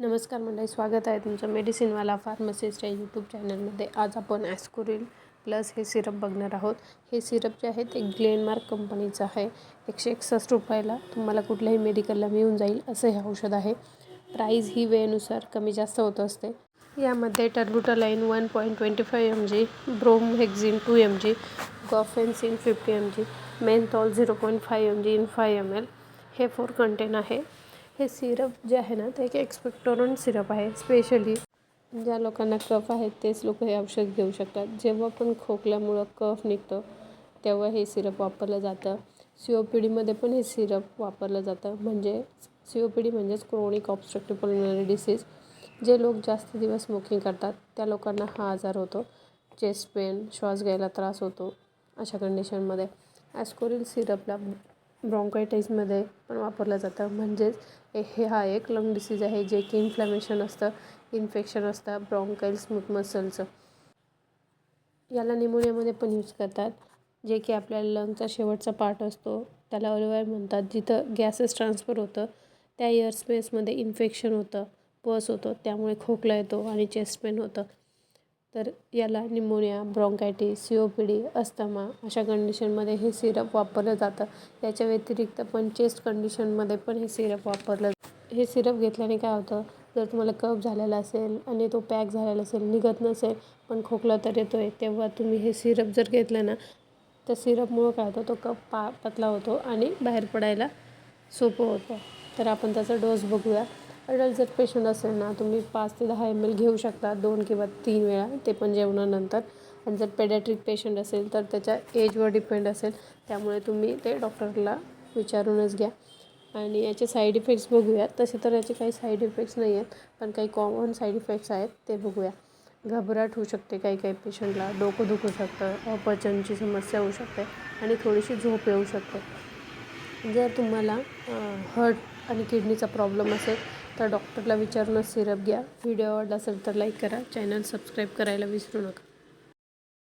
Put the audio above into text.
नमस्कार मंडळी स्वागत आहे तुमचं मेडिसिनवाला फार्मसिस्ट या यूट्यूब चॅनलमध्ये. आज आपण ॲस्कोरिल प्लस हे सिरप बघणार आहोत. हे सिरप जे आहे ते ग्लेनमार्क कंपनीचं आहे. एकशे एकसष्ट रुपयाला तुम्हाला कुठल्याही मेडिकलला मिळून जाईल असं हे औषध आहे. प्राईज ही वेळेनुसार कमी जास्त होत असते. यामध्ये terbutaline one point twenty five M G bromhexine two M G guaifenesin fifty M G menthol zero point five M G in five M L हे फोर कंटेन आहे. हे सिरप जे आहे ना ते एक एक्सपेक्टोरंट सिरप आहे स्पेशली ज्या लोकांना कफ आहे तेच लोक हे औषध घेऊ शकतात. जेव्हा पण खोकल्यामुळं कफ निघतं तेव्हा हे सिरप वापरलं जातं. सी ओ पी डीमध्ये पण हे सिरप वापरलं जातं. म्हणजे सी ओ पी डी म्हणजेच क्रोनिक ऑब्स्ट्रक्टिव्ह पल्मोनरी डिसीज जे लोक जास्त दिवस स्मोकिंग करतात त्या लोकांना हा आजार होतो. चेस्ट पेन श्वास घ्यायला त्रास होतो अशा कंडिशनमध्ये ॲस्कोरिल सिरपला ब्रॉन्कायटिसमध्ये पण वापरलं जातं. म्हणजेच हे हा एक लंग डिसीज आहे जे की इन्फ्लॅमेशन असतं इन्फेक्शन असतं ब्रॉन्काईल स्मूथ मसलचं याला निमोनियामध्ये पण यूज करतात. जे की आपल्या लंगचा शेवटचा पार्ट असतो. त्याला ओलिवाय म्हणतात. जिथं गॅसेस ट्रान्सफर होतं त्या एअर स्पेसमध्ये इन्फेक्शन होतं पस होतं त्यामुळे खोकला येतो आणि चेस्ट पेन होतं. तर याला pneumonia bronchitis C O P D asthma अशा कंडिशनमध्ये हे सिरप वापरलं जातं. याच्या व्यतिरिक्त पण चेस्ट कंडिशनमध्ये पण हे सिरप वापरलं हे सिरप घेतल्याने काय होतं? जर तुम्हाला कफ झालेला असेल आणि तो पॅक झालेला असेल निघत नसेल पण खोकला तर येतो आहे तेव्हा तुम्ही हे सिरप जर घेतलं ना तर सिरपमुळं काय होतं? तो कफ पा पतला होतो आणि बाहेर पडायला सोपं होतं. तर आपण त्याचा डोस बघूया. अडल्ट जर पेशंट असेल ना तुम्ही पाच ते दहा एम एल घेऊ शकता दोन किंवा तीन वेळा ते पण जेवणानंतर. आणि जर पेडॅट्रिक पेशंट असेल तर त्याच्या एजवर डिपेंड असेल त्यामुळे तुम्ही ते डॉक्टरला विचारूनच घ्या. आणि याचे साईड इफेक्ट्स बघूया तसे तर याचे काही साईड इफेक्ट्स नाही आहेत पण काही कॉमन साईड इफेक्ट्स आहेत ते बघूया. घबराट होऊ शकते काही काही पेशंटला डोकं दुखू शकतं अपचनची समस्या होऊ शकते आणि थोडीशी झोप येऊ शकते. जर तुम्हाला हर्ट आणि किडनीचा प्रॉब्लेम असेल तर डॉक्टरला विचारूनच सिरप घ्या. व्हिडिओ आवडला असेल तर लाईक करा. चॅनल सबस्क्राईब करायला विसरू नका.